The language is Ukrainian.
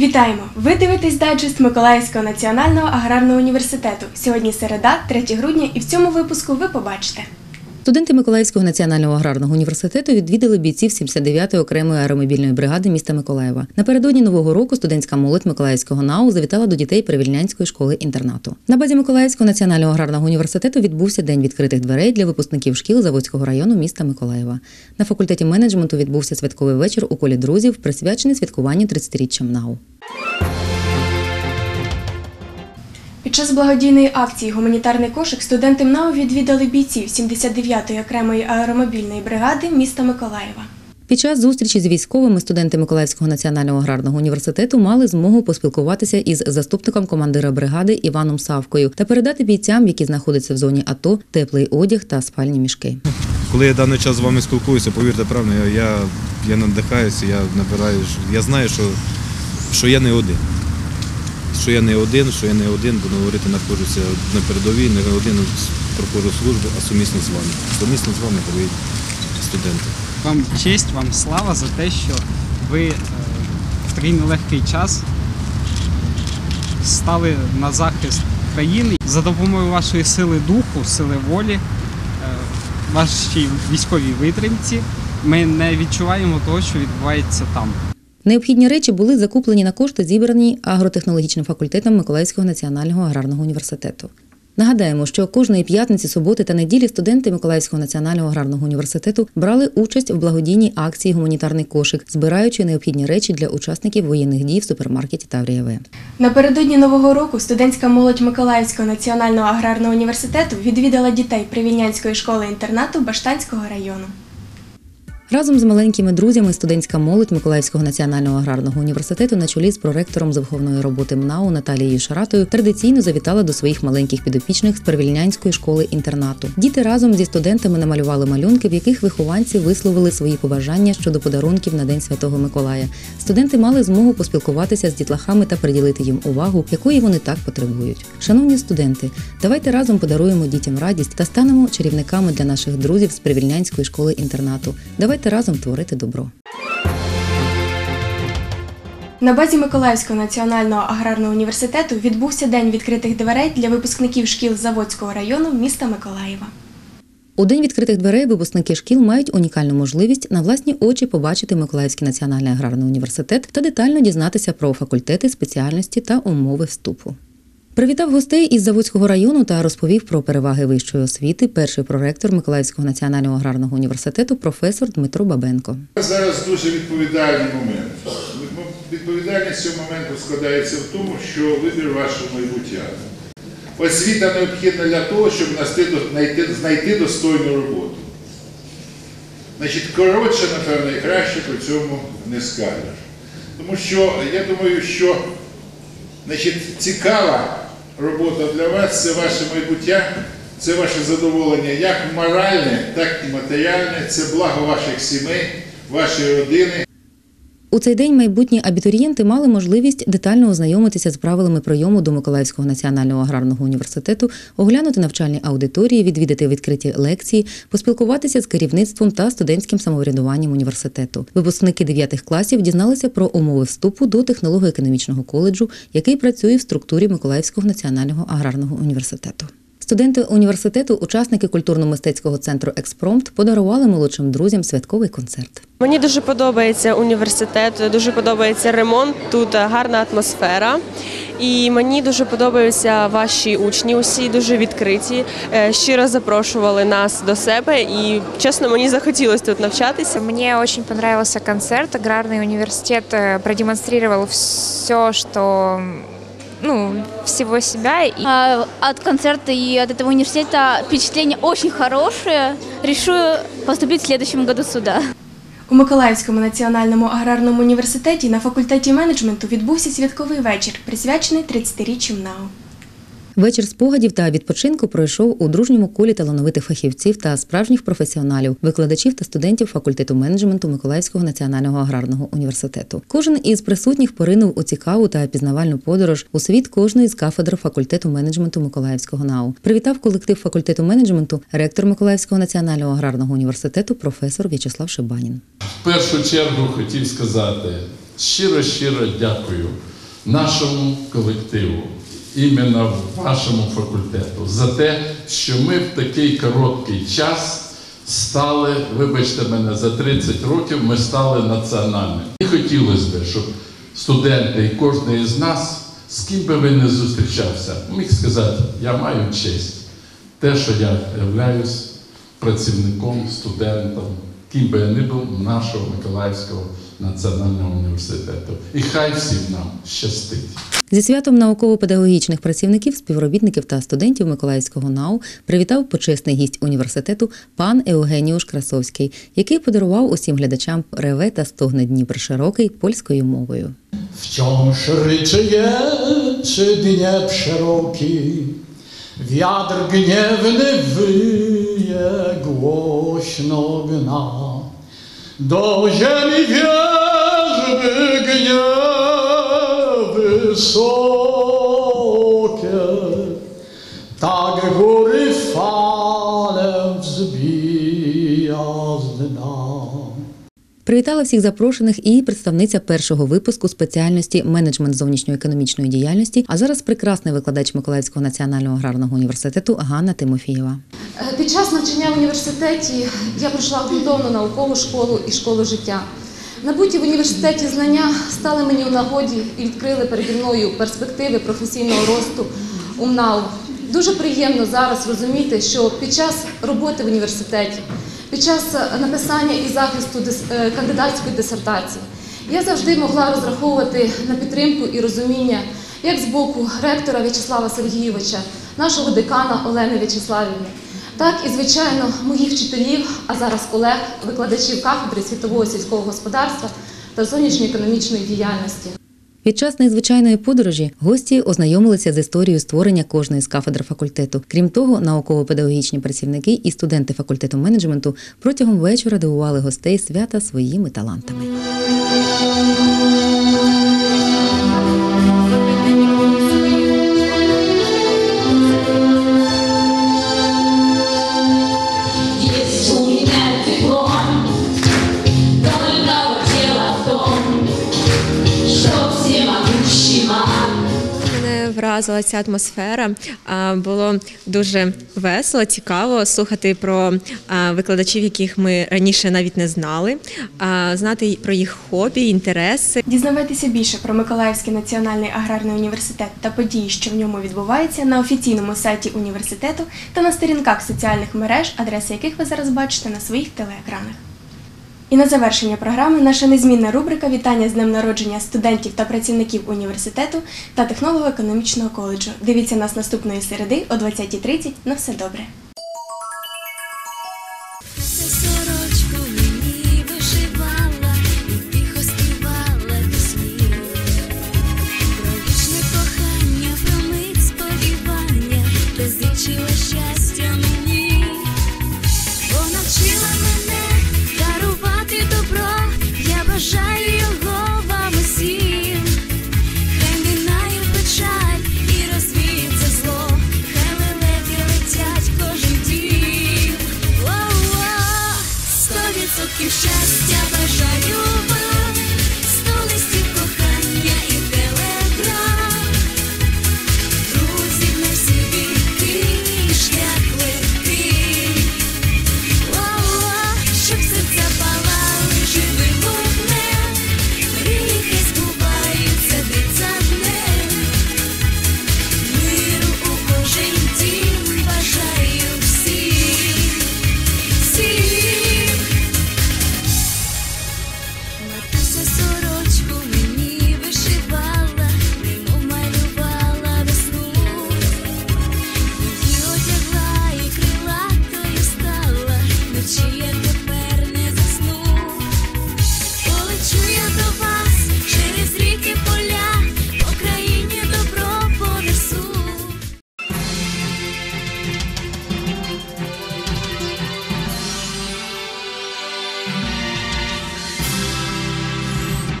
Вітаємо! Ви дивитесь дайджест Миколаївського національного аграрного університету. Сьогодні середа, 3 грудня, і в цьому випуску ви побачите. Студенти Миколаївського національного аграрного університету відвідали бійців 79-ї окремої аеромобільної бригади міста Миколаєва. Напередодні нового року студентська молодь Миколаївського НАУ завітала до дітей Привільнянської школи інтернату. На базі Миколаївського національного аграрного університету відбувся день відкритих дверей для випускників шкіл Заводського району міста Миколаєва. На факультеті менеджменту відбувся святковий вечір у колі друзів, присвячений святкуванню 30-річчям НАУ. Під час благодійної акції Гуманітарний кошик студенти МНАУ відвідали бійців 79-ї окремої аеромобільної бригади міста Миколаєва. Під час зустрічі з військовими студенти Миколаївського національного аграрного університету мали змогу поспілкуватися із заступником командира бригади Іваном Савкою та передати бійцям, які знаходяться в зоні АТО, теплий одяг та спальні мішки. Коли я даний час з вами спілкуюся, повірте правильно, я, я, я надихаюся, я набираю. Я знаю, що, що я не один. Що я не один, що я не один, буду говорити, знаходжуся на передовій, не один проходжу службу, а сумісно з вами. Сумісно з вами, дорогі студенти. Вам честь, вам слава за те, що ви е, в такий нелегкий час стали на захист країни за допомогою вашої сили духу, сили волі, е, вашій військовій витримці. Ми не відчуваємо того, що відбувається там. Необхідні речі були закуплені на кошти, зібрані агротехнологічним факультетом Миколаївського національного аграрного університету. Нагадаємо, що кожної п'ятниці, суботи та неділі студенти Миколаївського національного аграрного університету брали участь в благодійній акції Гуманітарний кошик, збираючи необхідні речі для учасників воєнних дій в супермаркеті Таврія В. Напередодні нового року студентська молодь Миколаївського національного аграрного університету відвідала дітей Привільнянської школи інтернату Баштанського району. Разом з маленькими друзями студентська молодь Миколаївського національного аграрного університету на чолі з проректором з виховної роботи МНАУ Наталією Шаратою традиційно завітала до своїх маленьких підопічних з Первільнянської школи інтернату. Діти разом зі студентами намалювали малюнки, в яких вихованці висловили свої побажання щодо подарунків на День Святого Миколая. Студенти мали змогу поспілкуватися з дітлахами та приділити їм увагу, якої вони так потребують. Шановні студенти, давайте разом подаруємо дітям радість та станемо чарівниками для наших друзів з Привільнянської школи інтернату. Давайте разом творити добро. На базі Миколаївського національного аграрного університету відбувся день відкритих дверей для випускників шкіл Заводського району міста Миколаєва. У день відкритих дверей випускники шкіл мають унікальну можливість на власні очі побачити Миколаївський національний аграрний університет та детально дізнатися про факультети, спеціальності та умови вступу. Привітав гостей із Заводського району та розповів про переваги вищої освіти перший проректор Миколаївського національного аграрного університету професор Дмитро Бабенко. Зараз дуже відповідальний момент. Відповідальність цього моменту складається в тому, що вибір вашого майбуття. Освіта необхідна для того, щоб знайти, достойну роботу. Значить, коротше, напевно, і краще при цьому не скажеш. Тому що я думаю, що значить, цікава робота для вас це ваше майбуття, це ваше задоволення як моральне, так і матеріальне, це благо ваших сімей, вашої родини. У цей день майбутні абітурієнти мали можливість детально ознайомитися з правилами прийому до Миколаївського національного аграрного університету, оглянути навчальні аудиторії, відвідати відкриті лекції, поспілкуватися з керівництвом та студентським самоврядуванням університету. Випускники 9 класів дізналися про умови вступу до технолого-економічного коледжу, який працює в структурі Миколаївського національного аграрного університету. Студенти університету, учасники культурно-мистецького центру Експромт, подарували молодшим друзям святковий концерт. Мені дуже подобається університет, дуже подобається ремонт. Тут гарна атмосфера. І мені дуже подобаються ваші учні. Усі дуже відкриті. е, Щиро запрошували нас до себе, і чесно, мені захотілося тут навчатися. Мне очень понравился концерт. Аграрный университет э, продемонстрировал все, что ну, всего себя. И А, От концерта и от этого университета впечатления очень хорошие. Решу поступить в следующем году сюда. У Миколаївському національному аграрному університеті на факультеті менеджменту відбувся святковий вечір, присвячений 30-річчю НАУ. Вечір спогадів та відпочинку пройшов у дружньому колі талановитих фахівців та справжніх професіоналів, викладачів та студентів факультету менеджменту Миколаївського національного аграрного університету. Кожен із присутніх поринув у цікаву та пізнавальну подорож у світ кожної з кафедр факультету менеджменту Миколаївського НАУ. Привітав колектив факультету менеджменту ректор Миколаївського національного аграрного університету професор В'ячеслав Шибанін. В першу чергу хотів сказати щиро-щиро дякую нашому колективу, іменно вашому факультету, за те, що ми в такий короткий час стали, вибачте мене, за 30 років ми стали національними. І хотілося б, щоб студенти і кожен із нас, з ким би ви не зустрічався, міг сказати, я маю честь. Те, що я являюсь працівником, студентом, ким би я не був нашого Миколаївського національного університету. І хай всім нам щастить. Зі святом науково-педагогічних працівників, співробітників та студентів Миколаївського НАУ привітав почесний гість університету пан Еугеніуш Красовський, який подарував усім глядачам реве та стогне Дніпр широкий польською мовою. В чому Wciąż ryczyje, czy Dniep szeroki, wiatr gniewny wyje, głośno gna. Do ziemi wierzby gniew wysokie, Привітала всіх запрошених і представниця першого випуску спеціальності менеджмент зовнішньоекономічної діяльності. А зараз прекрасний викладач Миколаївського національного аграрного університету Ганна Тимофієва. Е, Під час навчання в університеті я пройшла ґрунтовну наукову школу і школу життя. Набуті в університеті знання стали мені у нагоді і відкрили переді мною перспективи професійного росту у МНАУ. Дуже приємно зараз розуміти, що під час роботи в університеті, під час е, написання і захисту е, кандидатської дисертації, я завжди могла розраховувати на підтримку і розуміння як з боку ректора В'ячеслава Сергійовича, нашого декана Олени В'ячеславівни, так і, звичайно, моїх вчителів, а зараз колег, викладачів кафедри світового сільського господарства та зовнішньоекономічної діяльності. Під час незвичайної подорожі гості ознайомилися з історією створення кожної з кафедр факультету. Крім того, науково-педагогічні працівники і студенти факультету менеджменту протягом вечора дивували гостей свята своїми талантами. Вразила ця атмосфера. Було дуже весело, цікаво слухати про викладачів, яких ми раніше навіть не знали, знати про їх хобі, інтереси. Дізнавайтеся більше про Миколаївський національний аграрний університет та події, що в ньому відбуваються, на офіційному сайті університету та на сторінках соціальних мереж, адреси яких ви зараз бачите на своїх телеекранах. І на завершення програми наша незмінна рубрика Вітання з днем народження студентів та працівників університету та технолого-економічного коледжу. Дивіться нас наступної середи о 20.30. На все добре.